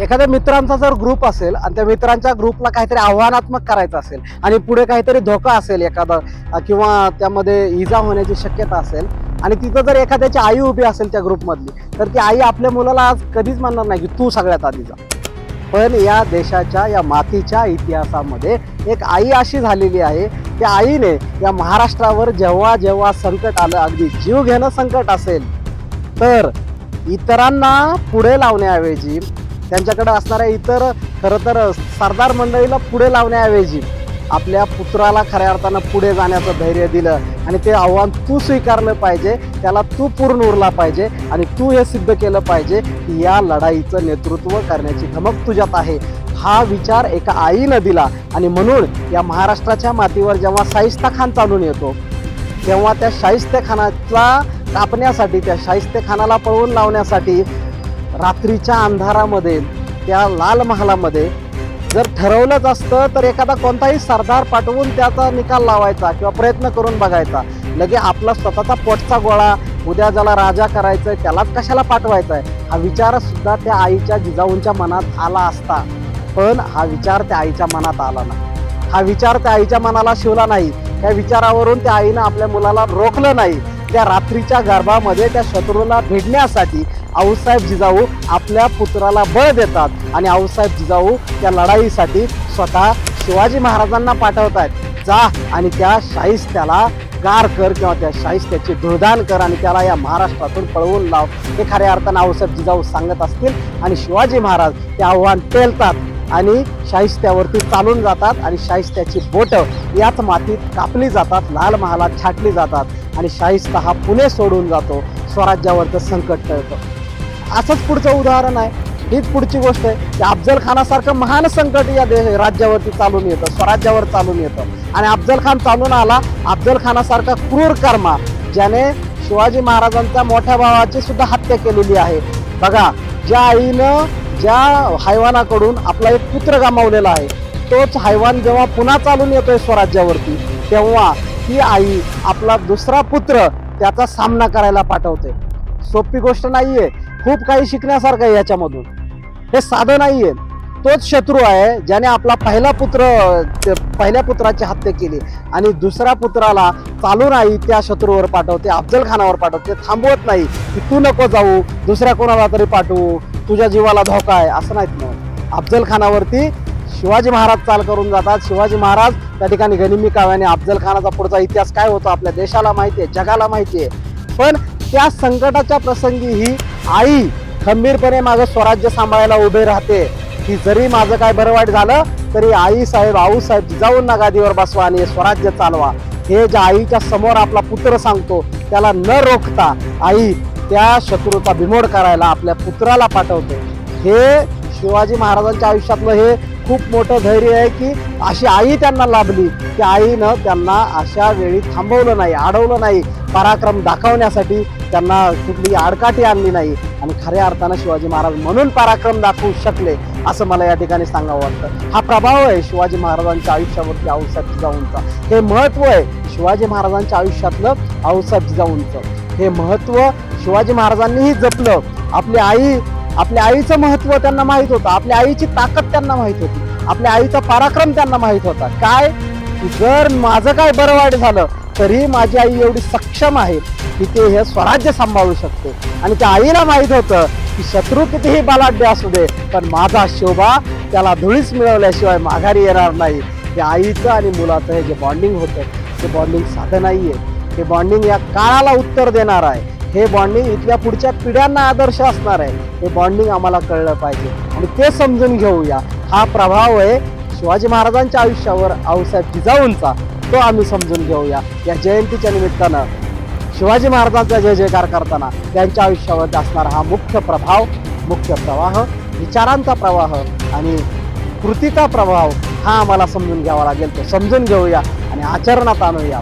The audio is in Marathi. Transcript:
एखाद्या मित्रांचा जर ग्रुप असेल आणि त्या मित्रांच्या ग्रुपला काहीतरी आव्हानात्मक करायचं असेल आणि पुढे काहीतरी धोका असेल एखादा किंवा त्यामध्ये इजा होण्याची शक्यता असेल आणि तिथं जर एखाद्याची आई उभी असेल त्या ग्रुपमधली तर ती आई आपल्या मुलाला आज कधीच म्हणणार नाही की तू सगळ्यात आधी जा. पण या देशाच्या या मातीच्या इतिहासामध्ये एक आई अशी झालेली आहे त्या आईने या महाराष्ट्रावर जेव्हा जेव्हा संकट आलं अगदी जीव घेणं संकट असेल तर इतरांना पुढे लावण्याऐवजी त्यांच्याकडे असणाऱ्या इतर खरं तर सरदार मंडळीला पुढे लावण्याऐवजी आपल्या पुत्राला खऱ्या अर्थानं पुढे जाण्याचं धैर्य दिलं आणि ते आव्हान तू स्वीकारलं पाहिजे त्याला तू पूर्ण उरला पाहिजे आणि तू हे सिद्ध केलं पाहिजे की या लढाईचं नेतृत्व करण्याची धमक तुझ्यात आहे. हा विचार एका आईनं दिला आणि म्हणून या महाराष्ट्राच्या मातीवर जेव्हा साईस्ता खान चालून येतो तेव्हा त्या शाहिस्ते खानाला कापण्यासाठी त्या शाहिस्ते खानाला पळवून लावण्यासाठी रात्रीच्या अंधारामध्ये त्या लाल महालामध्ये जर ठरवलंच असतं तर एखादा कोणताही सरदार पाठवून त्याचा निकाल लावायचा किंवा प्रयत्न करून बघायचा. लगे आपला स्वतःचा पोटचा गोळा उद्या ज्याला राजा करायचंय त्यालाच कशाला पाठवायचा आहे हा विचारसुद्धा त्या आईच्या जिजाऊंच्या मनात आला असता. पण हा विचार त्या आईच्या मनात आला नाही. हा विचार त्या आईच्या मनाला शिवला नाही. त्या विचारावरून त्या आईनं आपल्या मुलाला रोखलं नाही. त्या रात्रीच्या गर्भामध्ये त्या शत्रूला भिडण्यासाठी आऊसाहेब जिजाऊ आपल्या पुत्राला बळ देतात. आणि आऊसाहेब जिजाऊ त्या लढाईसाठी स्वतः शिवाजी महाराजांना पाठवत आहेत. जा आणि त्या शाहिस्त्याला गार कर किंवा त्या शाहिस्त्याचे धुळदान कर आणि त्याला या महाराष्ट्रातून पळवून लाव. हे खऱ्या अर्थानं आऊसाहेब जिजाऊ सांगत असतील आणि शिवाजी महाराज ते आव्हान पेलतात. आणि शाहिस्त्यावरती चालून जातात आणि शाहिस्त्याची बोटं याच मातीत कापली जातात लाल महालात छाटली जातात आणि शाहिस्ता हा पुणे सोडून जातो स्वराज्यावरचं संकट टळतं. असंच पुढचं उदाहरण आहे. हीच पुढची गोष्ट आहे. की अफजल खानासारखं महान संकट या देश राज्यावरती चालून येतं स्वराज्यावर चालून येतं. आणि अफजल खान चालून आला अफजल खानासारखा क्रूर कर्मा ज्याने शिवाजी महाराजांच्या मोठ्या भावाची सुद्धा हत्या केलेली आहे. बघा ज्या आईनं ज्या हैवानाकडून आपला एक पुत्र गमावलेला आहे तोच हैवान जेव्हा पुन्हा चालून येतोय स्वराज्यावरती तेव्हा ती आई आपला दुसरा पुत्र त्याचा सामना करायला पाठवते. सोपी गोष्ट नाहीये खूप काही शिकण्यासारखं आहे याच्यामधून. हे साधं नाहीये. तोच शत्रू आहे ज्याने आपला पहिला पुत्र पहिल्या पुत्राची हत्या केली आणि दुसऱ्या पुत्राला चालून आई त्या शत्रूवर पाठवते अफजल खानावर पाठवते. थांबवत नाही की तू नको जाऊ दुसऱ्या कोणाला तरी पाठवू. तुझ्या जीवाला धोका आहे असं नाहीत मग. अफजल खानावरती शिवाजी महाराज चाल करून जातात. शिवाजी महाराज त्या ठिकाणी गनिमी काव्याने अफजल खानाचा पुढचा इतिहास काय होतो आपल्या देशाला माहिती आहे जगाला माहिती आहे पण त्या संकटाच्या प्रसंगी ही आई खंबीरपणे माझं स्वराज्य सांभाळायला उभे राहते. की जरी माझं काय बरं वाईट झालं तरी आई साहेब आऊ साहेब जाऊन ना गादीवर बसवा आणि स्वराज्य चालवा. हे ज्या आईच्या समोर आपला पुत्र सांगतो त्याला न रोखता आई त्या शत्रूचा बिमोड करायला आपल्या पुत्राला पाठवतो. हे शिवाजी महाराजांच्या आयुष्यातलं हे खूप मोठं धैर्य आहे की अशी आई त्यांना लाभली. की आईनं त्यांना अशा वेळी थांबवलं नाही अडवलं नाही. पराक्रम दाखवण्यासाठी त्यांना कुठली आडकाठी आणली नाही. आणि खऱ्या अर्थानं शिवाजी महाराज म्हणून पराक्रम दाखवू शकले असं मला या ठिकाणी सांगावं वाटतं. हा प्रभाव आहे शिवाजी महाराजांच्या आयुष्यावरती आऊसाहेब जिजाऊंचा. हे महत्त्व आहे शिवाजी महाराजांच्या आयुष्यातलं आऊसाहेब जिजाऊंचं. हे महत्त्व शिवाजी महाराजांनीही जपलं. आपली आई आपल्या आईचं महत्त्व त्यांना माहीत होतं. आपल्या आईची ताकद त्यांना माहीत होती. आपल्या आईचा पराक्रम त्यांना माहीत होता. काय? जर माझं काय बरं वाईट झालं तरी माझी आई एवढी सक्षम आहे की ते हे स्वराज्य सांभाळू शकते. आणि त्या आईला माहीत होतं की शत्रू कितीही बलाढ्य असू दे पण माझा शोभा त्याला धुळीच मिळवल्याशिवाय माघारी येणार नाही. त्या आईचं आणि मुलाचं हे जे बॉन्डिंग होतं ते बॉन्डिंग साधं नाही आहे हे बॉन्डिंग या काळाला उत्तर देणार आहे. हे बॉन्डिंग इथल्या पुढच्या पिढ्यांना आदर्श असणार आहे. हे बॉन्डिंग आम्हाला कळलं पाहिजे. आणि ते समजून घेऊया. हा प्रभाव आहे शिवाजी महाराजांच्या आयुष्यावर आऊसाहेब जिजाऊंचा. तो आम्ही समजून घेऊया. या जयंतीच्या निमित्तानं शिवाजी महाराजांचा जय जयकार करताना त्यांच्या आयुष्यावर असणारा हा मुख्य प्रभाव मुख्य प्रवाह विचारांचा प्रवाह आणि कृतीचा प्रभाव हा आम्हाला समजून घ्यावा लागेल. तो समजून घेऊया आणि आचरणात आणूया.